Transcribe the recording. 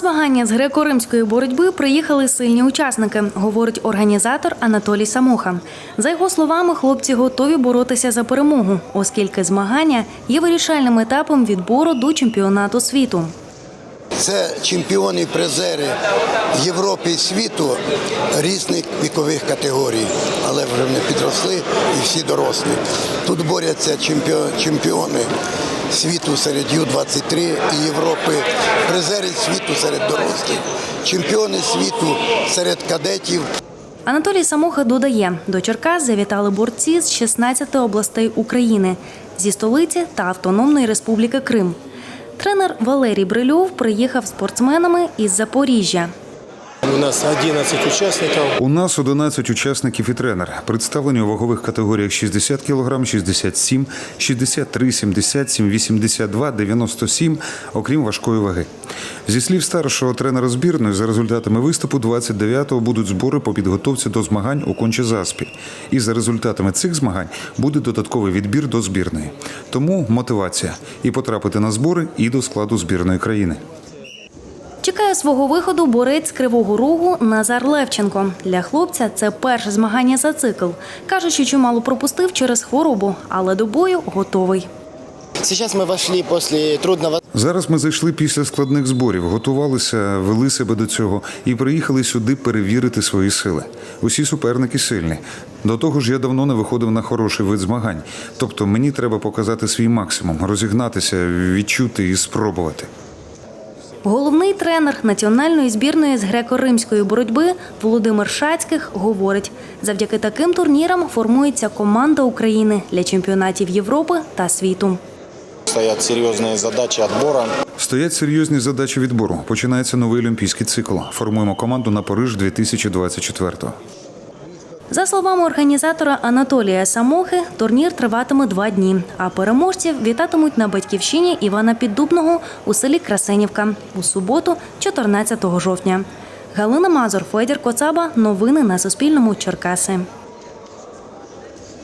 Змагання з греко-римської боротьби приїхали сильні учасники, говорить організатор Анатолій Самоха. За його словами, хлопці готові боротися за перемогу, оскільки змагання є вирішальним етапом відбору до чемпіонату світу. Це чемпіони призери Європи і світу різних вікових категорій, але вже вони підросли і всі дорослі. Тут борються чемпіо- чемпіони світу серед Ю-23 і Європи, призери світу серед дорослих, чемпіони світу серед кадетів. Анатолій Самоха додає, до Черкас завітали борці з 16 областей України зі столиці та Автономної Республіки Крим. Тренер Валерій Брильов приїхав спортсменами із Запоріжжя. У нас 11 участников. У нас 11 учасників і тренер. Представлені у вагових категоріях 60 кг, 67, 63, 77, 82, 97, окрім важкої ваги. Зі слів старшого тренера збірної, за результатами виступу 29-го будуть збори по підготовці до змагань у Кончезаспі. І за результатами цих змагань буде додатковий відбір до збірної. Тому мотивація і потрапити на збори, і до складу збірної країни. Чекає свого виходу борець з Кривого Рогу Назар Левченко. Для хлопця це перше змагання за цикл. Каже, що чимало пропустив через хворобу, але до бою готовий. Сейчас мы вошли после трудного Зараз ми зайшли після складних зборів, готувалися, вели себе до цього і приїхали сюди перевірити свої сили. Усі суперники сильні. До того ж, я давно не виходив на хороший вид змагань. Тобто мені треба показати свій максимум, розігнатися, відчути і спробувати. Головний тренер національної збірної з греко-римської боротьби Володимир Шацьких говорить: завдяки таким турнірам формується команда України для чемпіонатів Європи та світу. Стоят серьезные задачи отбора. Стоять серйозні задачі відбору. Починається новий олімпійський цикл. Формуємо команду на Париж 2024-го. За словами організатора Анатолія Самохи, турнір триватиме два дні, а переможців вітатимуть на батьківщині Івана Піддубного у селі Красенівка у суботу, 14 жовтня. Галина Мазур, Федір Коцаба. Новини на Суспільному. Черкаси.